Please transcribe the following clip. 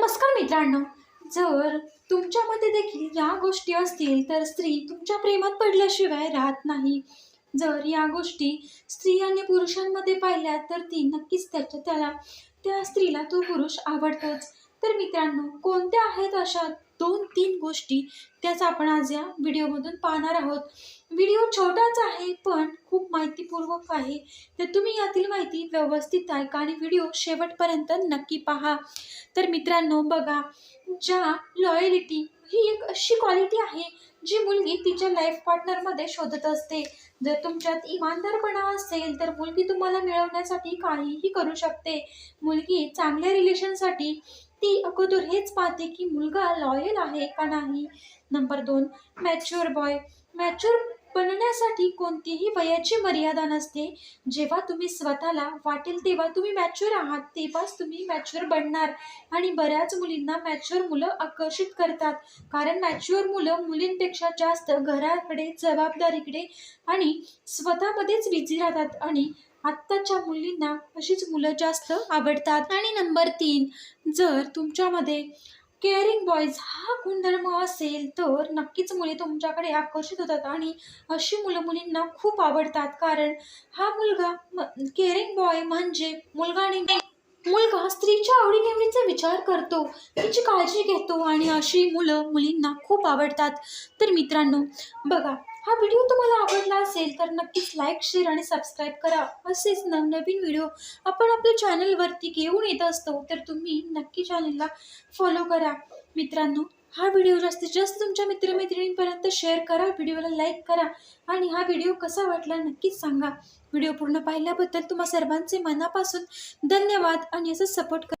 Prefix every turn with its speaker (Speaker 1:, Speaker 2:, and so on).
Speaker 1: नमस्कार मित्रांनो. जर तुमच्यामध्ये देखील या गोष्टी असतील तर स्त्री तुमच्या प्रेमात पडल्याशिवाय राहत नाही. जर या गोष्टी स्त्रियांनी पुरुषांमध्ये पाहिल्या तर ती नक्कीच त्याच्या त्याला त्या स्त्रीला तो पुरुष आवडतोच. तर मित्रांनो कोणत्या आहेत अशा दोन तीन गोष्टी त्याच आपण आज या व्हिडिओमधून पाहणार आहोत. व्हिडिओ छोटाच आहे पण खूप माहितीपूर्वक आहे. तर तुम्ही यातील माहिती व्यवस्थित ऐका आणि व्हिडिओ शेवटपर्यंत नक्की पहा. तर मित्रांनो बघा ज्या लॉयलिटी ही एक अशी क्वालिटी आहे जी मुलगी तिच्या लाईफ पार्टनरमध्ये शोधत असते. जर तुमच्यात इमानदारपणा असेल तर मुलगी तुम्हाला मिळवण्यासाठी काहीही करू शकते. मुलगी चांगल्या रिलेशनसाठी ती अगोदर हेच पाहते की मुलगा लॉयल आहे का नाही? नंबर दोन मॅच्युअर बॉय मॅच्युअर बनण्यासाठी कोणतीही वयाची मर्यादा नसते. जेव्हा तुम्ही स्वतःला वाटेल तेव्हा तुम्ही मॅच्युअर आहात तेव्हाच तुम्ही मॅच्युअर बनणार. आणि बऱ्याच मुलींना मॅच्युअर मुलं आकर्षित करतात. कारण मॅच्युअर मुलं मुलींपेक्षा जास्त घराकडे जबाबदारीकडे आणि स्वतःमध्येच बिझी राहतात. आणि आत्ताच्या मुलींना अशीच मुलं जास्त आवडतात. आणि नंबर तीन जर तुमच्यामध्ये केअरिंग बॉयज हा गुणधर्म असेल तर नक्कीच मुले तुमच्याकडे आकर्षित होतात आणि अशी मुलं मुलींना खूप आवडतात. कारण हा मुलगा केअरिंग बॉय म्हणजे मुलगा मुलगा स्त्रीच्या आवडीनिवडीचा विचार करतो तिची काळजी घेतो आणि अशी मुलं मुलींना खूप आवडतात. तर मित्रांनो बघा हा व्हिडिओ तुम्हाला आवडला असेल तर नक्कीच लाईक शेअर आणि सबस्क्राईब करा. असेच नवनवीन व्हिडिओ आपण आपल्या चॅनलवरती घेऊन येत असतो तर तुम्ही नक्की चॅनलला फॉलो करा. मित्रांनो हा व्हिडिओ जास्तीत जास्त तुमच्या मित्रमैत्रिणींपर्यंत शेअर करा व्हिडिओला लाईक करा आणि हा व्हिडिओ कसा वाटला नक्कीच सांगा. व्हिडिओ पूर्ण पाहिल्याबद्दल तुम्हा सर्वांचे मनापासून धन्यवाद आणि असं सपोर्ट करा